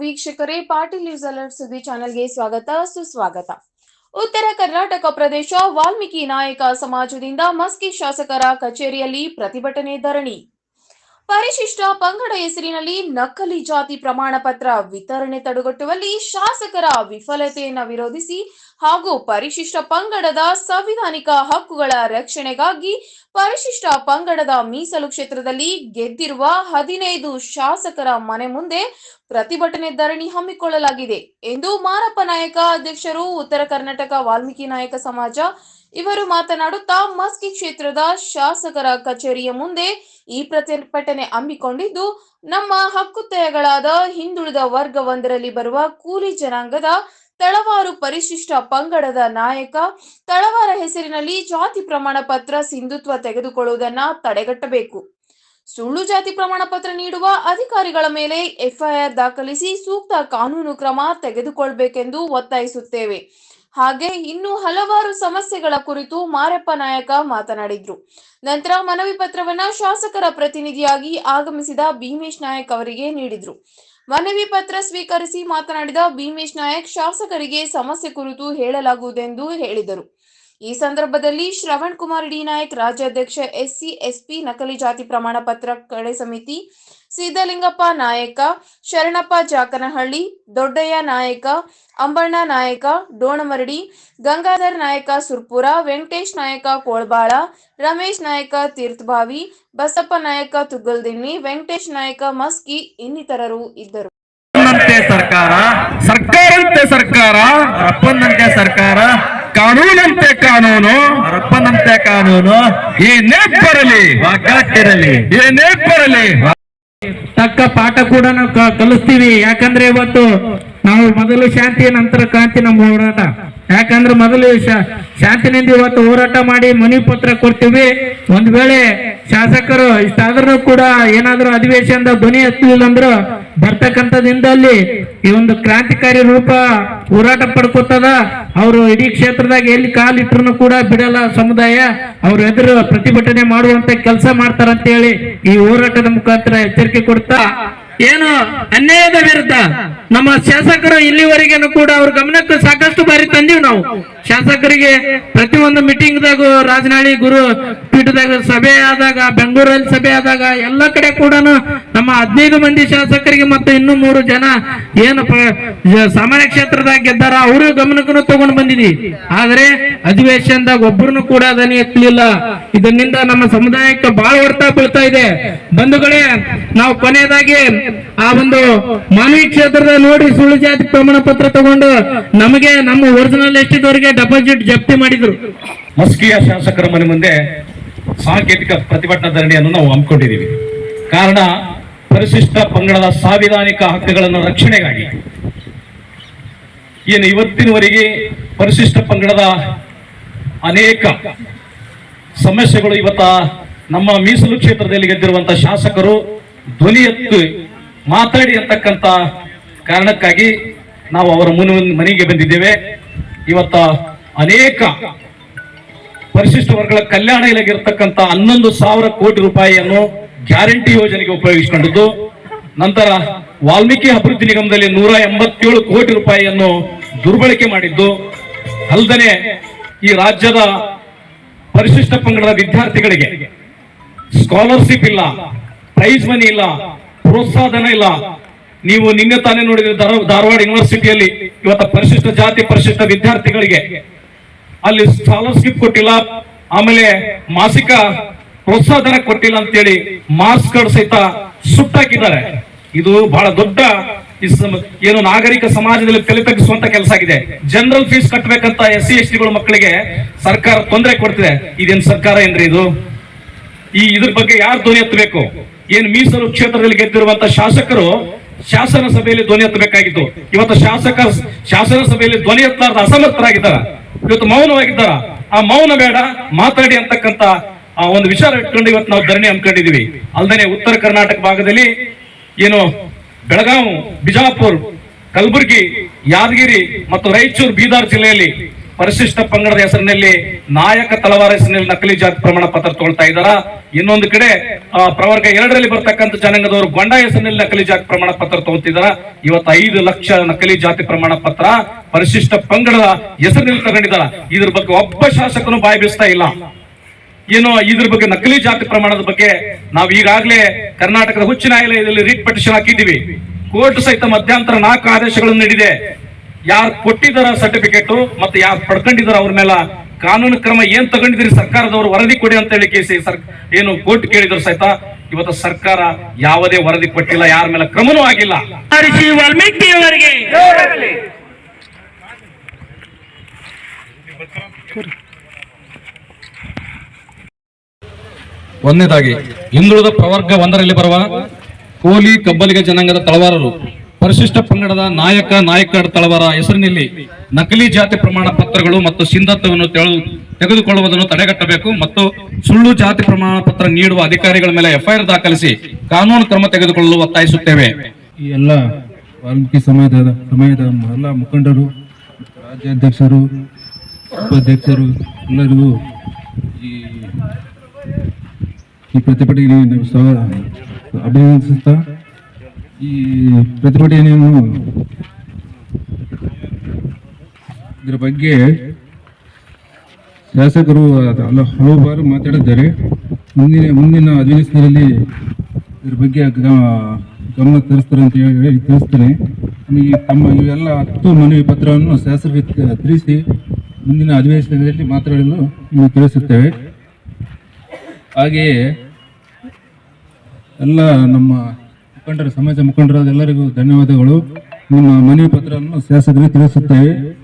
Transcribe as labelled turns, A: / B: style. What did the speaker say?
A: ವೀಕ್ಷಕರೇ, Patil news alert ಸುದ್ದಿ ಚಾನೆಲ್ಗೆ ಸ್ವಾಗತ, ಸುಸ್ವಾಗತ. ಉತ್ತರ ಕರ್ನಾಟಕ ಪ್ರದೇಶ ವಾಲ್ಮೀಕಿ ನಾಯಕ ಸಮಾಜದಿಂದ ಮಸ್ಕಿ ಶಾಸಕರ ಕಚೇರಿಯಲ್ಲಿ ಪ್ರತಿಭಟನೆ ಧರಣಿ. ಪರಿಶಿಷ್ಟ ಪಂಗಡ ಹೆಸರಿನಲ್ಲಿ ನಕಲಿ ಜಾತಿ ಪ್ರಮಾಣ ಪತ್ರ ವಿತರಣೆ ತಡೆಗಟ್ಟುವಲ್ಲಿ ಶಾಸಕರ ವಿಫಲತೆಯನ್ನು ವಿರೋಧಿಸಿ ಹಾಗೂ ಪರಿಶಿಷ್ಟ ಪಂಗಡದ ಸಂವಿಧಾನಿಕ ಹಕ್ಕುಗಳ ರಕ್ಷಣೆಗಾಗಿ ಪರಿಶಿಷ್ಟ ಪಂಗಡದ ಮೀಸಲು ಕ್ಷೇತ್ರದಲ್ಲಿ ಗೆದ್ದಿರುವ ಹದಿನೈದು ಶಾಸಕರ ಮನೆ ಮುಂದೆ ಪ್ರತಿಭಟನೆ ಧರಣಿ ಹಮ್ಮಿಕೊಳ್ಳಲಾಗಿದೆ ಎಂದು ಮಾರಪ್ಪ ನಾಯಕ ಅಧ್ಯಕ್ಷರು ಉತ್ತರ ಕರ್ನಾಟಕ ವಾಲ್ಮೀಕಿ ನಾಯಕ ಸಮಾಜ ಇವರು ಮಾತನಾಡುತ್ತಾ ಮಸ್ಕಿ ಕ್ಷೇತ್ರದ ಶಾಸಕರ ಕಚೇರಿಯ ಮುಂದೆ ಈ ಪ್ರತಿಭಟನೆ ಹಮ್ಮಿಕೊಂಡಿದ್ದು, ನಮ್ಮ ಹಕ್ಕುತ್ತಯಗಳಾದ ಹಿಂದುಳಿದ ವರ್ಗವೊಂದರಲ್ಲಿ ಬರುವ ಕೂಲಿ ಜನಾಂಗದ ತಳವಾರು ಪರಿಶಿಷ್ಟ ಪಂಗಡದ ನಾಯಕ, ತಳವಾರ ಹೆಸರಿನಲ್ಲಿ ಜಾತಿ ಪ್ರಮಾಣ ಪತ್ರ ಸಿಂಧುತ್ವ ತೆಗೆದುಕೊಳ್ಳುವುದನ್ನ ತಡೆಗಟ್ಟಬೇಕು. ಸುಳ್ಳು ಜಾತಿ ಪ್ರಮಾಣ ಪತ್ರ ನೀಡುವ ಅಧಿಕಾರಿಗಳ ಮೇಲೆ ಎಫ್ಐಆರ್ ದಾಖಲಿಸಿ ಸೂಕ್ತ ಕಾನೂನು ಕ್ರಮ ತೆಗೆದುಕೊಳ್ಬೇಕೆಂದು ಒತ್ತಾಯಿಸುತ್ತೇವೆ. ಹಾಗೆ ಇನ್ನು ಹಲವಾರು ಸಮಸ್ಯೆಗಳ ಕುರಿತು ಮಾರಪ್ಪ ನಾಯಕ ಮಾತನಾಡಿದ್ರು. ನಂತರ ಮನವಿ ಪತ್ರವನ್ನ ಶಾಸಕರ ಪ್ರತಿನಿಧಿಯಾಗಿ ಆಗಮಿಸಿದ ಭೀಮೇಶ್ ನಾಯಕ್ ಅವರಿಗೆ ನೀಡಿದ್ರು. ಮನವಿ ಪತ್ರ ಸ್ವೀಕರಿಸಿ ಮಾತನಾಡಿದ ಭೀಮೇಶ್ ನಾಯಕ್, ಶಾಸಕರಿಗೆ ಸಮಸ್ಯೆ ಕುರಿತು ಹೇಳಲಾಗುವುದೆಂದು ಹೇಳಿದರು. ಈ ಸಂದರ್ಭದಲ್ಲಿ ಶ್ರವಣ್ ಕುಮಾರ್ ಡಿ ನಾಯಕ್, ರಾಜ್ಯಾಧ್ಯಕ್ಷ, ಎಸ್ಸಿ, ಎಸ್ಪಿ, ನಕಲಿ ಜಾತಿ ಪ್ರಮಾಣ ಪತ್ರ ಕಡೆ ಸಮಿತಿ ಸಿದ್ದಲಿಂಗಪ್ಪ ನಾಯಕ, ಶರಣಪ್ಪ ಜಾಕನಹಳ್ಳಿ, ದೊಡ್ಡಯ್ಯ ನಾಯಕ, ಅಂಬಣ್ಣ ನಾಯಕ, ಡೋಣಮರಡಿ, ಗಂಗಾಧರ್ ನಾಯಕ ಸುರ್ಪುರ, ವೆಂಕಟೇಶ್ ನಾಯಕ ಕೋಳ್ಬಾಳ, ರಮೇಶ್ ನಾಯಕ ತೀರ್ಥಭಾವಿ ಬಸಪ್ಪ ನಾಯಕ ತುಗ್ಗಲ್ದಿನ್ನಿ ವೆಂಕಟೇಶ್ ನಾಯಕ ಮಸ್ಕಿ ಇನ್ನಿತರರು ಇದ್ದರು.
B: ಸರ್ಕಾರ ಸರ್ಕಾರ ಕಾನೂನಂತೆ ಕಾನೂನು. ಅಪ್ಪನಂತೆ ಕಾನೂನು. ಏನೇ ಬರಲಿ ಒಗ್ಗಟ್ಟಿರಲಿ ಏನೇ ಬರಲಿ
C: ತಕ್ಕ ಪಾಠ ಕೂಡ ನಾವು ಕಲಿಸ್ತೀವಿ. ಯಾಕಂದ್ರೆ ಇವತ್ತು ನಾವು ಮೊದಲು ಶಾಂತಿ ನಂತರ ಕ್ರಾಂತಿ ನಮ್ಮ ಹೋರಾಟ. ಯಾಕಂದ್ರೆ ಮೊದಲು ಶಾಂತಿನಿಂದ ಇವತ್ತು ಹೋರಾಟ ಮಾಡಿ ಮನವಿ ಪತ್ರ ಕೊಡ್ತೀವಿ. ಒಂದ್ ವೇಳೆ ಶಾಸಕರು ಇಷ್ಟಾದ್ರೂ ಕೂಡ ಏನಾದ್ರೂ ಅಧಿವೇಶನದ ಧ್ವನಿ ಎತ್ತಲಿಲ್ಲ ಅಂದ್ರು ಬರ್ತಕ್ಕಂಥ ದಿನದಲ್ಲಿ ಈ ಒಂದು ಕ್ರಾಂತಿಕಾರಿ ರೂಪ ಹೋರಾಟ ಪಡ್ಕೋತದ. ಅವರು ಇಡೀ ಕ್ಷೇತ್ರದಾಗ ಎಲ್ಲಿ ಕಾಲಿಟ್ರು ಕೂಡ ಬಿಡಲ್ಲ ಸಮುದಾಯ. ಅವ್ರ ಎದುರು ಪ್ರತಿಭಟನೆ ಮಾಡುವಂತ ಕೆಲಸ ಮಾಡ್ತಾರಂತ ಹೇಳಿ ಈ ಹೋರಾಟದ ಮುಖಾಂತರ ಎಚ್ಚರಿಕೆ ಕೊಡ್ತಾ ಏನು ಅನ್ಯಾಯದ ವಿರುದ್ಧ? ನಮ್ಮ ಶಾಸಕರು ಇಲ್ಲಿವರೆಗೇನು ಕೂಡ ಅವ್ರ ಗಮನಕ್ಕೆ ಸಾಕಷ್ಟು ಬಾರಿ ತಂದೀವಿ ನಾವು. ಶಾಸಕರಿಗೆ ಪ್ರತಿಯೊಂದು ಮೀಟಿಂಗ್ ದಾಗ ರಾಜನಾಳಿ ಗುರು ಪೀಠದಾಗ ಸಭೆ ಆದಾಗ, ಬೆಂಗಳೂರಲ್ಲಿ ಸಭೆ ಆದಾಗ ಎಲ್ಲ ಕಡೆ ಕೂಡ ನಮ್ಮ ಹದಿನೈದು ಮಂದಿ ಶಾಸಕರಿಗೆ ಮತ್ತು ಇನ್ನೂ ಮೂರು ಜನ ಏನು ಸಾಮಾನ್ಯ ಕ್ಷೇತ್ರದಾಗ ಗೆದ್ದಾರ, ಅವರು ಗಮನಕ್ಕೂ ತಗೊಂಡು ಬಂದಿದ್ವಿ. ಆದ್ರೆ ಅಧಿವೇಶನದಾಗ ಒಬ್ಬರನ್ನು ಕೂಡ ಅದನ್ನ ಎತ್ತಲಿಲ್ಲ. ಇದರಿಂದ ನಮ್ಮ ಸಮುದಾಯಕ್ಕೆ ಬಹಳ ಹೊಡ್ತಾ ಬೀಳ್ತಾ ಇದೆ. ಬಂಧುಗಳೇ, ನಾವು ಕೊನೆಯದಾಗಿ ಆ ಒಂದು ಮಾನವಿ ಕ್ಷೇತ್ರದ ನೋಡಿ ಸುಳ್ಳು ಜಾತಿ ಪ್ರಮಾಣ ಪತ್ರ ತಗೊಂಡು ನಮಗೆ ನಮ್ಮ ಒರಿಜಿನಲ್ ಎಷ್ಟಿದವರಿಗೆ ಡೆಪಾಸಿಟ್ ಜಪ್ತಿ ಮಾಡಿದ್ರು.
B: ಮಸ್ಕಿಯ ಶಾಸಕರ ಮನೆ ಮುಂದೆ ಸಾಂಕೇತಿಕ ಪ್ರತಿಭಟನಾ ಧರಣಿಯನ್ನು ನಾವು ಹಮ್ಮಿಕೊಂಡಿದ್ದೀವಿ. ಕಾರಣ ಪರಿಶಿಷ್ಟ ಪಂಗಡದ ಸಾಂವಿಧಾನಿಕ ಹಕ್ಕುಗಳನ್ನು ರಕ್ಷಣೆಗಾಗಿ ಏನು ಇವತ್ತಿನವರೆಗೆ ಪರಿಶಿಷ್ಟ ಪಂಗಡದ ಅನೇಕ ಸಮಸ್ಯೆಗಳು ಇವತ್ತ ನಮ್ಮ ಮೀಸಲು ಕ್ಷೇತ್ರದಲ್ಲಿ ಗೆದ್ದಿರುವಂತ ಶಾಸಕರು ಧ್ವನಿ ಎತ್ತು ಮಾತಾಡಿ ಅಂತಕ್ಕಂತ ಕಾರಣಕ್ಕಾಗಿ ನಾವು ಅವರ ಮುನ, ಮನೆಗೆ ಬಂದಿದ್ದೇವೆ. ಇವತ್ತ ಅನೇಕ ಪರಿಶಿಷ್ಟ ವರ್ಗಗಳ ಕಲ್ಯಾಣ ಇಲಾಖೆ ಇರತಕ್ಕಂಥ ಹನ್ನೊಂದು ಸಾವಿರ ಕೋಟಿ ರೂಪಾಯಿಯನ್ನು ಗ್ಯಾರಂಟಿ ಯೋಜನೆಗೆ ಉಪಯೋಗಿಸಿಕೊಂಡಿದ್ದು, ನಂತರ ವಾಲ್ಮೀಕಿ ಅಭಿವೃದ್ಧಿ ನಿಗಮದಲ್ಲಿ ನೂರ ಎಂಬತ್ತೇಳು ಕೋಟಿ ರೂಪಾಯಿಯನ್ನು ದುರ್ಬಳಕೆ ಮಾಡಿದ್ದು ಅಲ್ಲದೆ ಈ ರಾಜ್ಯದ ಪರಿಶಿಷ್ಟ ಪಂಗಡದ ವಿದ್ಯಾರ್ಥಿಗಳಿಗೆ ಸ್ಕಾಲರ್ಶಿಪ್ ಇಲ್ಲ ಪ್ರೈಸ್ ಮನಿ ಇಲ್ಲ ಪ್ರೋತ್ಸಾಹಧನ ಇಲ್ಲ. ನೀವು ನಿನ್ನೆ ತಾನೇ ನೋಡಿದ್ರೆ ಧಾರ- ಧಾರವಾಡ ಯೂನಿವರ್ಸಿಟಿಯಲ್ಲಿ ಇವತ್ತ ಪರಿಶಿಷ್ಟ ಜಾತಿ ಪರಿಶಿಷ್ಟ ವಿದ್ಯಾರ್ಥಿಗಳಿಗೆ ಅಲ್ಲಿ ಸ್ಕಾಲರ್ಶಿಪ್ ಕೊಟ್ಟಿಲ್ಲ, ಆಮೇಲೆ ಮಾಸಿಕ ಪ್ರೋತ್ಸಾಹಧನ ಕೊಟ್ಟಿಲ್ಲ ಅಂತೇಳಿ ಮಾರ್ಕ್ಸ್ ಕಾರ್ಡ್ ಸಹಿತ ಸುಟ್ಟಾಕಿದ್ದಾರೆ. ಇದು ಬಹಳ ದೊಡ್ಡ ಏನು ನಾಗರಿಕ ಸಮಾಜದಲ್ಲಿ ತಲೆ ತಗ್ಗಿಸುವಂತ ಕೆಲಸ ಆಗಿದೆ. ಜನರಲ್ ಫೀಸ್ ಕಟ್ಟಬೇಕಂತ ಎಸ್ ಸಿ ಎಸ್ ಟಿಗಳು ಮಕ್ಕಳಿಗೆ ಸರ್ಕಾರ ತೊಂದರೆ ಕೊಡ್ತಿದೆ. ಇದೇನ್ ಸರ್ಕಾರ ಏನ್ರಿ ಇದು? ಈ ಇದ್ರ ಬಗ್ಗೆ ಯಾರು ಧ್ವನಿ ಎತ್ತಬೇಕು? ಏನ್ ಮೀಸಲು ಕ್ಷೇತ್ರದಲ್ಲಿ ಗೆದ್ದಿರುವಂತಹ ಶಾಸಕರು ಶಾಸನ ಸಭೆಯಲ್ಲಿ ಧ್ವನಿ ಎತ್ತಬೇಕಾಗಿತ್ತು. ಇವತ್ತು ಶಾಸಕ ಶಾಸನ ಸಭೆಯಲ್ಲಿ ಧ್ವನಿ ಎತ್ತಲಾರ್ದ ಅಸಮರ್ಥರಾಗಿದ್ದಾರ. ಇವತ್ತು ಮೌನವಾಗಿದ್ದಾರ. ಆ ಮೌನ ಬೇಡ, ಮಾತಾಡಿ ಅಂತಕ್ಕಂತ ಆ ಒಂದು ವಿಚಾರ ಇಟ್ಕೊಂಡು ಇವತ್ತು ನಾವು ಧರಣಿ ಹಮ್ಮಿಕೊಂಡಿದೀವಿ ಅಲ್ಲದೆ ಉತ್ತರ ಕರ್ನಾಟಕ ಭಾಗದಲ್ಲಿ ಏನು ಬೆಳಗಾವಿ ಬಿಜಾಪುರ್, ಕಲಬುರಗಿ, ಯಾದಗಿರಿ ಮತ್ತು ರಾಯಚೂರು, ಬೀದರ್ ಜಿಲ್ಲೆಯಲ್ಲಿ ಪರಿಶಿಷ್ಟ ಪಂಗಡದ ಹೆಸರಿನಲ್ಲಿ ನಾಯಕ ತಲವಾರ ಹೆಸರಿನಲ್ಲಿ ನಕಲಿ ಜಾತಿ ಪ್ರಮಾಣ ಪತ್ರ ತಗೊಳ್ತಾ ಇದ್ದಾರ? ಇನ್ನೊಂದು ಕಡೆ ಪ್ರವರ್ಗ ಎರಡರಲ್ಲಿ ಬರ್ತಕ್ಕಂಥ ಜನಾಂಗದವರು ಗೊಂಡ ಹೆಸರಿನಲ್ಲಿ ನಕಲಿ ಜಾತಿ ಪ್ರಮಾಣ ಪತ್ರ ತಗೊಳ್ತಿದಾರ ಇವತ್ತು ಐದು ಲಕ್ಷ ನಕಲಿ ಜಾತಿ ಪ್ರಮಾಣ ಪತ್ರ ಪರಿಶಿಷ್ಟ ಪಂಗಡದ ಹೆಸರಿನಲ್ಲಿ ತಗೊಂಡಿದ್ದಾರ? ಇದ್ರ ಬಗ್ಗೆ ಒಬ್ಬ ಶಾಸಕನು ಬಾಯಿ ಬೀಸ್ತಾ ಇಲ್ಲ. ಏನು ಇದ್ರ ಬಗ್ಗೆ ನಕಲಿ ಜಾತಿ ಪ್ರಮಾಣದ ಬಗ್ಗೆ ನಾವು ಈಗಾಗಲೇ ಕರ್ನಾಟಕದ ಉಚ್ಚ ನ್ಯಾಯಾಲಯದಲ್ಲಿ ರಿಟ್ ಪಟಿಷನ್ ಹಾಕಿದ್ದೀವಿ. ಕೋರ್ಟ್ ಸಹಿತ ಮಧ್ಯಂತರ ನಾಲ್ಕು ಆದೇಶಗಳನ್ನು ನೀಡಿದೆ. ಯಾರು ಕೊಟ್ಟಿದ್ದಾರ ಸರ್ಟಿಫಿಕೇಟ್ ಮತ್ತೆ ಯಾರು ಪಡ್ಕೊಂಡಿದಾರ ಅವ್ರ ಮೇಲೆ ಕಾನೂನು ಕ್ರಮ ಏನ್ ತಗೊಂಡಿದ್ರಿ ಸರ್ಕಾರದವರು ವರದಿ ಕೊಡಿ ಅಂತ ಹೇಳಿ ಕೇಸಿ ಸರ್ ಏನು ಕೋರ್ಟ್ ಕೇಳಿದ್ರು ಸಹಿತ ಇವತ್ತು ಸರ್ಕಾರ ಯಾವುದೇ ವರದಿ ಕೊಟ್ಟಿಲ್ಲ ಯಾರ ಮೇಲೆ ಕ್ರಮನೂ ಆಗಿಲ್ಲ.
C: ಮಹರ್ಷಿ ವಾಲ್ಮೀಕಿ ಅವರಿಗೆ.
B: ಒಂದನೇದಾಗಿ ಹಿಂದುಳಿದ ಪ್ರವರ್ಗ ಒಂದರಲ್ಲಿ ಬರುವ ಕೋಲಿ ಕಬ್ಬಲಿಗ ಜನಾಂಗದ ತಳವಾರರು ಪರಿಶಿಷ್ಟ ಪಂಗಡದ ನಾಯಕ ನಾಯಕ ತಳವರ ಹೆಸರಿನಲ್ಲಿ ನಕಲಿ ಜಾತಿ ಪ್ರಮಾಣ ಪತ್ರಗಳು ಮತ್ತು ಸಿಂಧತ್ವವನ್ನು ತೆಗೆದುಕೊಳ್ಳುವುದನ್ನು ತಡೆಗಟ್ಟಬೇಕು ಮತ್ತು ಸುಳ್ಳು ಜಾತಿ ಪ್ರಮಾಣ ಪತ್ರ ನೀಡುವ ಅಧಿಕಾರಿಗಳ ಮೇಲೆ ಎಫ್ಐಆರ್ ದಾಖಲಿಸಿ ಕಾನೂನು ಕ್ರಮ ತೆಗೆದುಕೊಳ್ಳಲು ಒತ್ತಾಯಿಸುತ್ತೇವೆ.
D: ಈ ಎಲ್ಲ ವಾಲ್ಮೀಕಿ ಸಮಯದ ಸಮಯದ ಎಲ್ಲ ಮುಖಂಡರು, ರಾಜ್ಯಾಧ್ಯಕ್ಷರು, ಉಪಾಧ್ಯಕ್ಷರು ಎಲ್ಲರಿಗೂ ಈ ಈ ಪ್ರತಿಭಟನೆ ನಾವು ಸ್ವ- ಅಭಿನಂದಿಸುತ್ತಾ ಈ ಪ್ರತಿಭಟನೆಯನ್ನು ಇದರ ಬಗ್ಗೆ ಶಾಸಕರು ಹಲವು ಬಾರು ಮಾತಾಡಿದ್ದಾರೆ. ಮುಂದಿನ ಮುಂದಿನ ಅಧಿವೇಶನದಲ್ಲಿ ಇದ್ರ ಬಗ್ಗೆ ಗಮನ ತರಿಸ್ತಾರೆ ಅಂತ ಹೇಳಿ ತಿಳಿಸ್ತೇನೆ. ನಮಗೆ ತಮ್ಮ ಇವೆಲ್ಲ ಹತ್ತು ಮನವಿ ಪತ್ರವನ್ನು ಶಾಸಕರಿಗೆ ತಿಳಿಸಿ ಮುಂದಿನ ಅಧಿವೇಶನದಲ್ಲಿ ಮಾತಾಡಲು ನಿಮಗೆ ತಿಳಿಸುತ್ತೇವೆ. ಹಾಗೆಯೇ ಎಲ್ಲ ನಮ್ಮ ಮುಖಂಡರು ಸಮಾಜ ಮುಖಂಡರಾದ ಎಲ್ಲರಿಗೂ ಧನ್ಯವಾದಗಳು. ನಿಮ್ಮ ಮನವಿ ಪತ್ರವನ್ನು ಶಾಸಕರಿಗೆ ತಿಳಿಸುತ್ತೇವೆ.